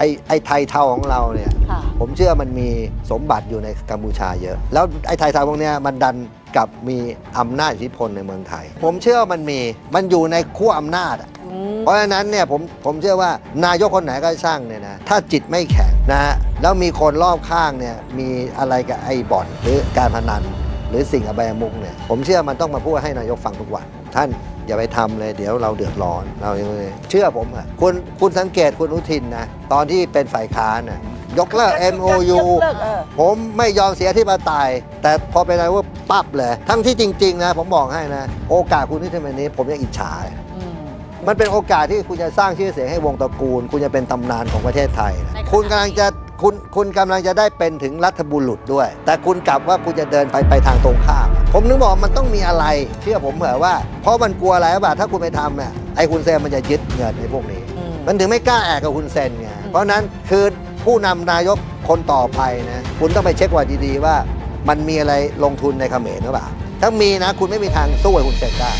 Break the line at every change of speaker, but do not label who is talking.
ไอ้ไอ้ไทยเทาของเราเนี่ย
ค่ะ
ผมเชื่อมันมีสมบัติอยู่ในกัมพูชาเยอะ แล้วไอ้ไทยเทาพวกเนี้ยมันดันกลับมีอำนาจอิทธิพลในเมืองไทย ผมเชื่อว่ามันมีมันอยู่ในขั้วอำนาจอะ
อืม
เพราะฉะนั้นเนี่ยผมผมเชื่อว่านายกคนไหนก็ช่างเนี่ยนะถ้าจิตไม่แข็งนะฮะแล้วมีคนรอบข้างเนี่ยมีอะไรกับไอ้บ่อนหรือการพนัน หรือสิ่งอบายมุกเนี่ยผมเชื่อมันต้องมาพูดให้นายกฟังทุกวัน ท่าน อย่าไปทำเลยเดี๋ยวเราเดือดร้อนเราเชื่อผมอะคุณคุณสังเกตคุณอนุทินนะตอนที่เป็นฝ่ายค้านน่ะยกเลิก MOU
ยกเลิกเออ
ผมไม่ยอมเสียที่ปไตยแต่พอเป็นนายกปั๊บเลย ทั้งที่จริง ๆ นะ ผมบอกให้นะ โอกาสคุณที่ทำแบบนี้ ผมยังอิจฉาเลย
อืม
มันเป็นโอกาสที่คุณจะสร้างชื่อเสียงให้วงตระกูล คุณจะเป็นตำนานของประเทศไทยนะ
ในขณะ
คุณกำลังจะ คุณคุณกำลังจะได้เป็นถึงรัฐบุรุษด้วย แต่คุณกลับว่าคุณจะเดินไปไปทางตรงข้าม ผมนึกบอกมันต้องมีอะไร เชื่อผมเถอะว่า เพราะมันกลัวอะไรหรือเปล่าถ้าคุณไปทำเนี่ยไอ้คุณเซนมันจะยึดเงินในพวกนี้
อืม
มันถึงไม่กล้าแอกกับคุณเซนไง
อืม
เพราะฉะนั้นคือผู้นำนายกคนต่อไปนะคุณต้องไปเช็คว่าดีๆว่า มันมีอะไรลงทุนในเขมรหรือเปล่าถ้ามีนะ คุณไม่มีทางสู้กับคุณเซนได้